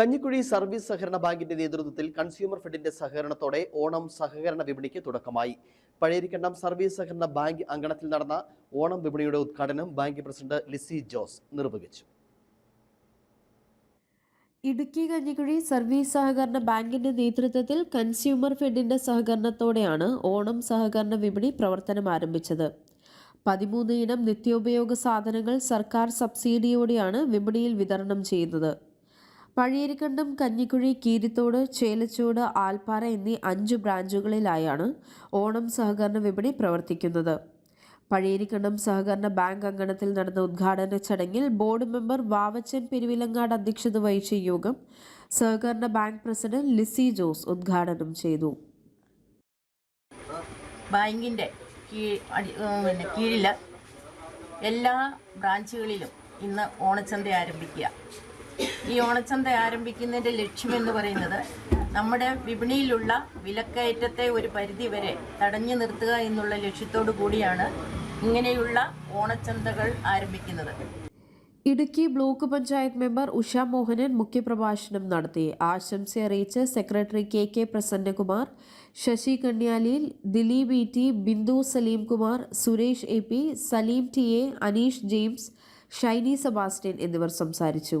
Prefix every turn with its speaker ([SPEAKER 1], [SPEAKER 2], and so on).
[SPEAKER 1] Kanjikuzhi service സഹകരണ ബാങ്കിന്റെ നേതൃത്വത്തിൽ കൺസ്യൂമർ ഫെഡിന്റെ സഹകരണത്തോടെ ഓണം സഹകരണ വിപണിക്ക് തുടക്കമായി. പഴയരിക്കണ്ടം സർവീസ് സഹകരണ ബാങ്ക് അങ്കണത്തിൽ നടന്ന ഓണം വിപണിയുടെ ഉദ്ഘാടനം ബാങ്ക് പ്രസിഡന്റ് ലിസി ജോസ് നിർവഹിച്ചു.
[SPEAKER 2] ഇടുക്കി കഞ്ഞിക്കുഴി സർവീസ് സഹകരണ ബാങ്കിന്റെ നേതൃത്വത്തിൽ കൺസ്യൂമർ ഫെഡിന്റെ സഹകരണത്തോടെയാണ് ഓണം സഹകരണ വിപണി പ്രവർത്തനം ആരംഭിച്ചത്. പതിമൂന്ന് ഇനം നിത്യോപയോഗ സാധനങ്ങൾ സർക്കാർ സബ്സിഡിയോടെയാണ് വിപണിയിൽ വിതരണം ചെയ്യുന്നത്. പഴയരിക്കണ്ടം കഞ്ഞിക്കുഴി കീരിത്തോട് ചേലച്ചോട് ആൽപ്പാറ എന്നീ അഞ്ച് ബ്രാഞ്ചുകളിലായാണ് ഓണം സഹകരണ വിപണി പ്രവർത്തിക്കുന്നത്. പഴയരിക്കണ്ടം സഹകരണ ബാങ്ക് അങ്കണത്തിൽ നടന്ന ഉദ്ഘാടന ചടങ്ങിൽ ബോർഡ് മെമ്പർ വാവച്ചൻ പെരുവിലങ്ങാട് അധ്യക്ഷത വഹിച്ച യോഗം സഹകരണ ബാങ്ക് പ്രസിഡന്റ് ലിസി ജോസ് ഉദ്ഘാടനം ചെയ്തു.
[SPEAKER 3] ബാങ്കിന്റെ പിന്നെ കീഴിൽ എല്ലാ ബ്രാഞ്ചുകളിലും ഇന്ന് ഓണച്ചന്ത ആരംഭിക്കുക. ഈ ഓണച്ചന്ത ആരംഭിക്കുന്നതിന്റെ ലക്ഷ്യമെന്ന് പറയുന്നത് നമ്മുടെ വിപണിയിലുള്ള വിലക്കയറ്റത്തെ ഒരു പരിധി വരെ തടഞ്ഞു നിർത്തുക എന്നുള്ള ലക്ഷ്യത്തോടു കൂടിയാണ് ഇങ്ങനെയുള്ള ഓണച്ചന്തകൾ ആരംഭിക്കുന്നത്.
[SPEAKER 2] ഇടുക്കി ബ്ലോക്ക് പഞ്ചായത്ത് മെമ്പർ ഉഷ മോഹനൻ മുഖ്യപ്രഭാഷണം നടത്തി. ആശംസ അറിയിച്ച് secretary K K Prasannakumar Sasi Kanyalil Dileep E T Bindu Saleem Kumar Suresh A P Saleem T A Aneesh James Shiny Sebastian എന്നിവർ സംസാരിച്ചു.